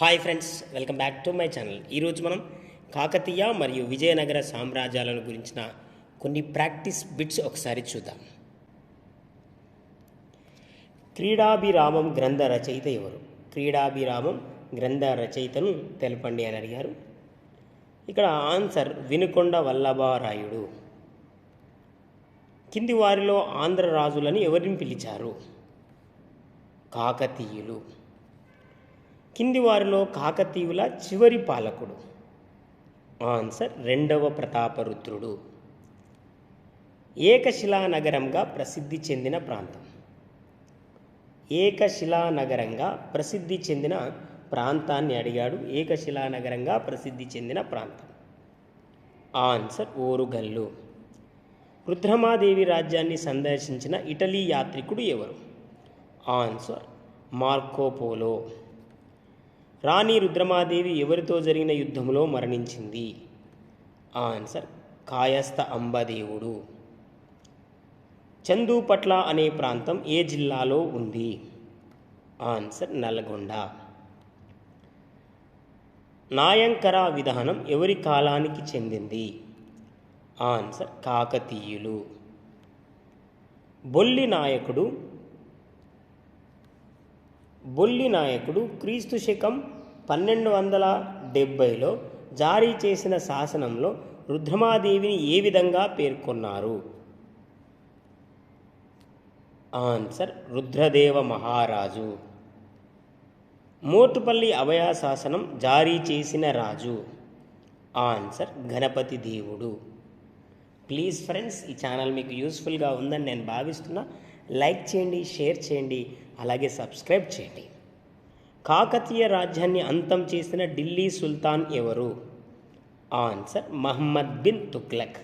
Hi friends welcome back to my channel ఈరోజు మనం కాకతీయ మరియు విజయనగర సామ్రాజ్యాలను గురించిన కొన్ని ప్రాక్టీస్ బిట్స్ ఒకసారి చూద్దాం. క్రీడాభిరామం గ్రంథ రచయిత ఎవరు? క్రీడాభిరామం గ్రంథ రచయితను తెలపండి అని అడిగారు. ఇక్కడ ఆన్సర్ వినుకొండ వల్లభారాయుడు. కింది వారిలో ఆంధ్ర రాజులని ఎవరిని పిలిచారు? కాకతీయులు. కింది వారిలో కాకతీయుల చివరి పాలకుడు. ఆన్సర్ రెండవ ప్రతాపరుద్రుడు. ఏకశిలా నగరంగా ప్రసిద్ధి చెందిన ప్రాంతం. ఏకశిలానగరంగా ప్రసిద్ధి చెందిన ప్రాంతాన్ని అడిగాడు. ఏకశిలానగరంగా ప్రసిద్ధి చెందిన ప్రాంతం. ఆన్సర్ ఓరుగల్లు. రుద్రమాదేవి రాజ్యాన్ని సందర్శించిన ఇటలీ యాత్రికుడు ఎవరు? Answer Marco Polo. రాణి రుద్రమాదేవి ఎవరితో జరిగిన యుద్ధంలో మరణించింది? ఆన్సర్ కాయస్థ అంబదేవుడు. చందుపట్ల అనే ప్రాంతం ఏ జిల్లాలో ఉంది? ఆన్సర్ నల్గొండ. నాయంకర విధానం ఎవరి కాలానికి చెందింది? ఆన్సర్ కాకతీయులు. బొల్లి నాయకుడు బొల్లి నాయకుడు క్రీస్తు శకం పన్నెండు వందల డెబ్బైలో జారీ చేసిన శాసనంలో రుద్రమాదేవిని ఏ విధంగా పేర్కొన్నారు? ఆన్సర్ రుద్రదేవ మహారాజు. మోటుపల్లి అభయ శాసనం జారీ చేసిన రాజు. ఆన్సర్ గణపతి దేవుడు. ప్లీజ్ ఫ్రెండ్స్ ఈ ఛానల్ మీకు యూస్ఫుల్గా ఉందని నేను భావిస్తున్నా. లైక్ చేయండి షేర్ చేయండి అలాగే సబ్స్క్రైబ్ చేయండి. కాకతీయ రాజ్యాన్ని అంతం చేసిన ఢిల్లీ సుల్తాన్ ఎవరు? ఆన్సర్ మహమ్మద్ బిన్ తుగ్లక్.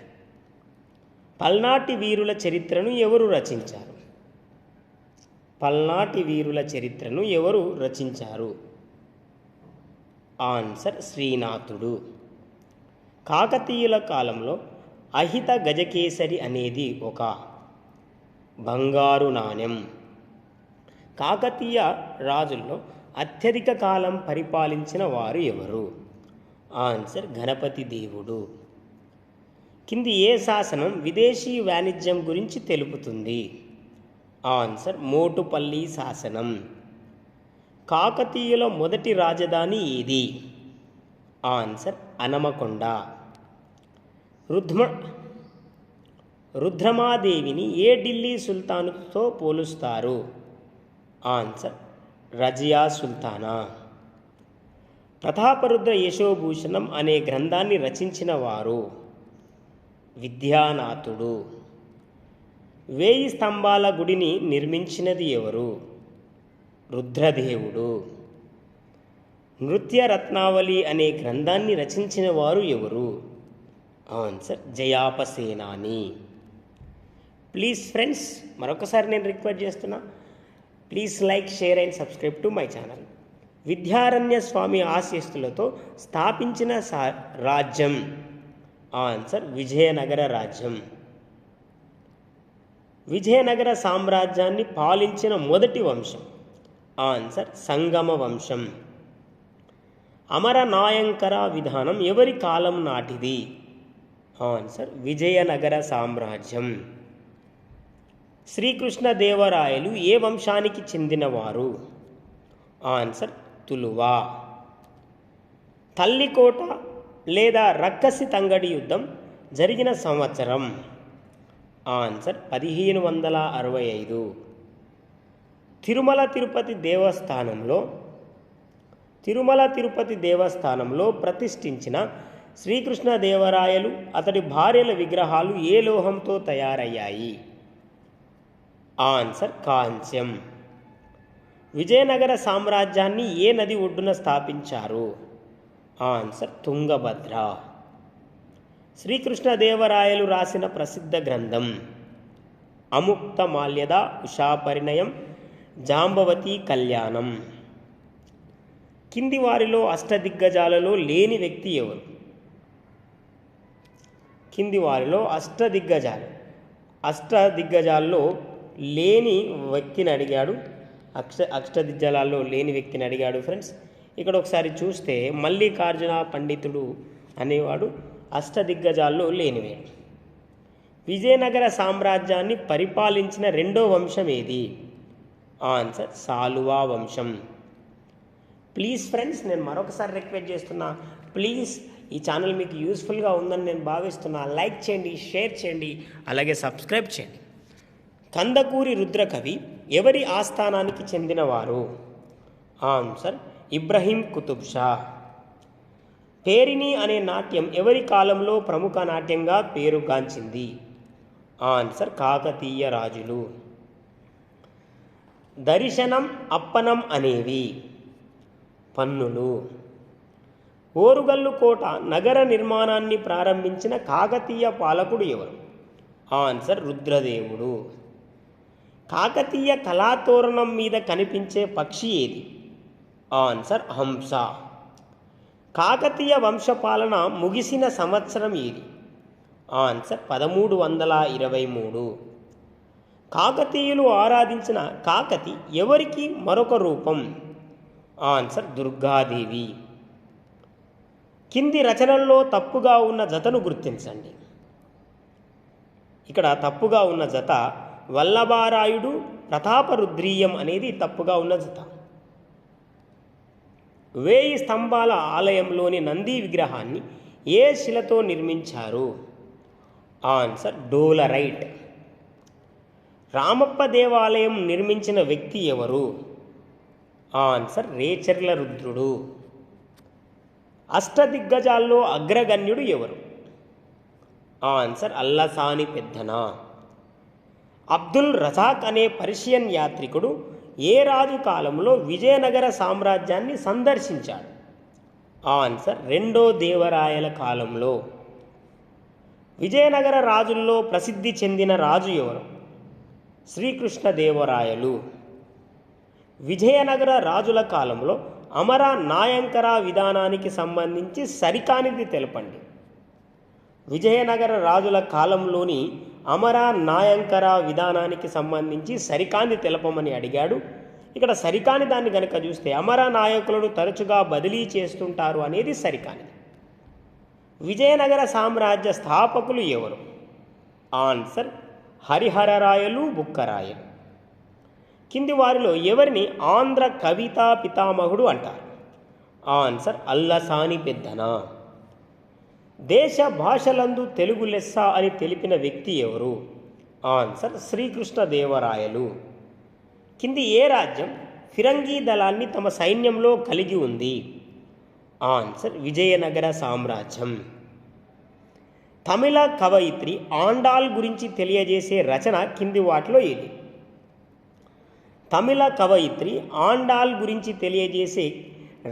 పల్నాటి వీరుల చరిత్రను ఎవరు రచించారు? పల్నాటి వీరుల చరిత్రను ఎవరు రచించారు? ఆన్సర్ శ్రీనాథుడు. కాకతీయుల కాలంలో అహిత గజకేసరి అనేది ఒక బంగారు నాణ్యం. కాకతీయ రాజుల్లో అత్యధిక కాలం పరిపాలించిన వారు ఎవరు? ఆన్సర్ గణపతి దేవుడు. కింది ఏ శాసనం విదేశీ వాణిజ్యం గురించి తెలుపుతుంది? ఆన్సర్ మోటుపల్లి శాసనం. కాకతీయుల మొదటి రాజధాని ఏది? ఆన్సర్ అనమకొండ. రుద్మ రుద్రమాదేవిని ఏ ఢిల్లీ సుల్తానుతో పోలుస్తారు? ఆన్సర్ రజియా సుల్తానా. ప్రతాపరుద్ర యశోభూషణం అనే గ్రంథాన్ని రచించిన వారు విద్యానాథుడు. వేయి స్తంభాల గుడిని నిర్మించినది ఎవరు? రుద్రదేవుడు. నృత్య రత్నావళి అనే గ్రంథాన్ని రచించిన వారు ఎవరు? ఆన్సర్ జయాపసేనాని. ప్లీజ్ ఫ్రెండ్స్ మరొకసారి నేను రిక్వెస్ట్ చేస్తున్నా. Please like share and subscribe to my channel Vidyaranya Swami ఆశీస్సులతో స్థాపించిన సా రాజ్యం. ఆన్సర్ విజయనగర రాజ్యం. విజయనగర సామ్రాజ్యాన్ని పాలించిన మొదటి వంశం. ఆన్సర్ సంగమ వంశం. అమర నాయంకర విధానం ఎవరి కాలం నాటిది? ఆన్సర్ విజయనగర సామ్రాజ్యం. శ్రీకృష్ణదేవరాయలు ఏ వంశానికి చెందినవారు? ఆన్సర్ తులువా. తల్లికోట లేదా రక్కసి తంగడి యుద్ధం జరిగిన సంవత్సరం. ఆన్సర్ పదిహేను వందల అరవై ఐదు. తిరుమల తిరుపతి దేవస్థానంలో తిరుమల తిరుపతి దేవస్థానంలో ప్రతిష్ఠించిన శ్రీకృష్ణదేవరాయలు అతడి భార్యల విగ్రహాలు ఏ లోహంతో తయారయ్యాయి? ఆన్సర్ కాంస్యం. విజయనగర సామ్రాజ్యాన్ని ఏ నది ఒడ్డున స్థాపించారు? ఆన్సర్ తుంగభద్ర. శ్రీకృష్ణదేవరాయలు రాసిన ప్రసిద్ధ గ్రంథం అముక్త మాల్యద ఉషాపరిణయం జాంబవతి కళ్యాణం. కింది వారిలో అష్టదిగ్గజాలలో లేని వ్యక్తి ఎవరు? కింది వారిలో అష్టదిగ్గజాలు. అష్టదిగ్గజాల్లో లేని వ్యక్తిని అడిగాడు. అక్ష అష్టదిగ్గజాలలో లేని వ్యక్తిని అడిగాడు ఫ్రెండ్స్. ఇక్కడ ఒకసారి చూస్తే మల్లికార్జున పండితుడు అనేవాడు అష్టదిగ్గజాల్లో లేనివాడు. విజయనగర సామ్రాజ్యాన్ని పరిపాలించిన రెండో వంశం ఏది? ఆన్సర్ సాలువా వంశం. ప్లీజ్ ఫ్రెండ్స్ నేను మరొకసారి రిక్వెస్ట్ చేస్తున్నా. ప్లీజ్ ఈ ఛానల్ మీకు యూస్ఫుల్గా ఉందని నేను భావిస్తున్నా. లైక్ చేయండి షేర్ చేయండి అలాగే సబ్స్క్రైబ్ చేయండి. కందకూరి రుద్రకవి ఎవరి ఆస్థానానికి చెందినవారు? ఆన్సర్ ఇబ్రహీం కుతుబ్ షా. పేరిణి అనే నాట్యం ఎవరి కాలంలో ప్రముఖ నాట్యంగా పేరుగాంచింది? ఆన్సర్ కాకతీయ రాజులు. దర్శనం అప్పనం అనేవి. పన్నులు. ఓరుగల్లు కోట నగర నిర్మాణాన్ని ప్రారంభించిన కాకతీయ పాలకుడు ఎవరు? ఆన్సర్ రుద్రదేవుడు. కాకతీయ కళాతోరణం మీద కనిపించే పక్షి ఏది? ఆన్సర్ హంస. కాకతీయ వంశపాలన ముగిసిన సంవత్సరం ఏది? ఆన్సర్ పదమూడు వందల ఇరవై మూడు. కాకతీయులు ఆరాధించిన కాకతి ఎవరికి మరొక రూపం? ఆన్సర్ దుర్గాదేవి. కింది రచనల్లో తప్పుగా ఉన్న జతను గుర్తించండి. ఇక్కడ తప్పుగా ఉన్న జత వల్లభారాయుడు ప్రతాపరుద్రీయం అనేది తప్పుగా ఉన్న జత. వేయి స్తంభాల ఆలయంలోని నంది విగ్రహాన్ని ఏ శిలతో నిర్మించారు? ఆన్సర్ డోలరైట్ రామప్ప దేవాలయం నిర్మించిన వ్యక్తి ఎవరు? ఆన్సర్ రేచర్ల రుద్రుడు. అష్టదిగ్గజాల్లో అగ్రగణ్యుడు ఎవరు? ఆన్సర్ అల్లసాని పెద్దనా. అబ్దుల్ రజాక్ అనే పర్షియన్ యాత్రికుడు ఏ రాజు కాలంలో విజయనగర సామ్రాజ్యాన్ని సందర్శించాడు? ఆన్సర్ రెండో దేవరాయల కాలంలో. విజయనగర రాజుల్లో ప్రసిద్ధి చెందిన రాజు ఎవరు? శ్రీకృష్ణదేవరాయలు. విజయనగర రాజుల కాలంలో అమర నాయంకర విధానానికి సంబంధించి సరికానిది తెలపండి. విజయనగర రాజుల కాలంలోని అమర నాయంకర విధానానికి సంబంధించి సరికాని తెలపమని అడిగాడు. ఇక్కడ సరికాని దాన్ని గనక చూస్తే అమర నాయకులను తరచుగా బదిలీ చేస్తుంటారు అనేది సరికానిది. విజయనగర సామ్రాజ్య స్థాపకులు ఎవరు? ఆన్సర్ హరిహరరాయలు బుక్కరాయలు. కింది వారిలో ఎవరిని ఆంధ్ర కవితా పితామహుడు అంటారు? ఆన్సర్ అల్లసాని పెద్దన. దేశ భాషలందు తెలుగు లెస్స అని తెలిపిన వ్యక్తి ఎవరు? ఆన్సర్ శ్రీకృష్ణదేవరాయలు. కింది ఏ రాజ్యం ఫిరంగీ దళాన్ని తమ సైన్యంలో కలిగి ఉంది? ఆన్సర్ విజయనగర సామ్రాజ్యం. తమిళ కవయిత్రి ఆండాల్ గురించి తెలియజేసే రచన కింది వాటిలో ఏది? తమిళ కవయిత్రి ఆండాల్ గురించి తెలియజేసే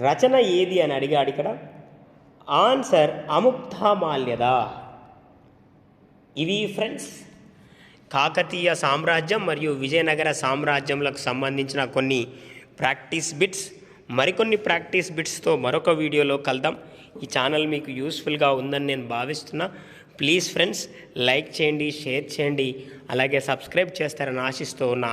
రచన ఏది అని అడిగాడు ఇక్కడ? ఆన్సర్ అముక్తమాల్యద ఇవి ఫ్రెండ్స్ కాకతీయ సామ్రాజ్యం మరియు విజయనగర సామ్రాజ్యంలకు సంబంధించిన కొన్ని ప్రాక్టీస్ బిట్స్. మరికొన్ని ప్రాక్టీస్ బిట్స్తో మరొక వీడియోలో కలుద్దాం. ఈ ఛానల్ మీకు యూస్ఫుల్గా ఉందని నేను భావిస్తున్నా. ప్లీజ్ ఫ్రెండ్స్ లైక్ చేయండి షేర్ చేయండి. అలాగే సబ్స్క్రైబ్ చేస్తారని ఆశిస్తూ ఉన్నా.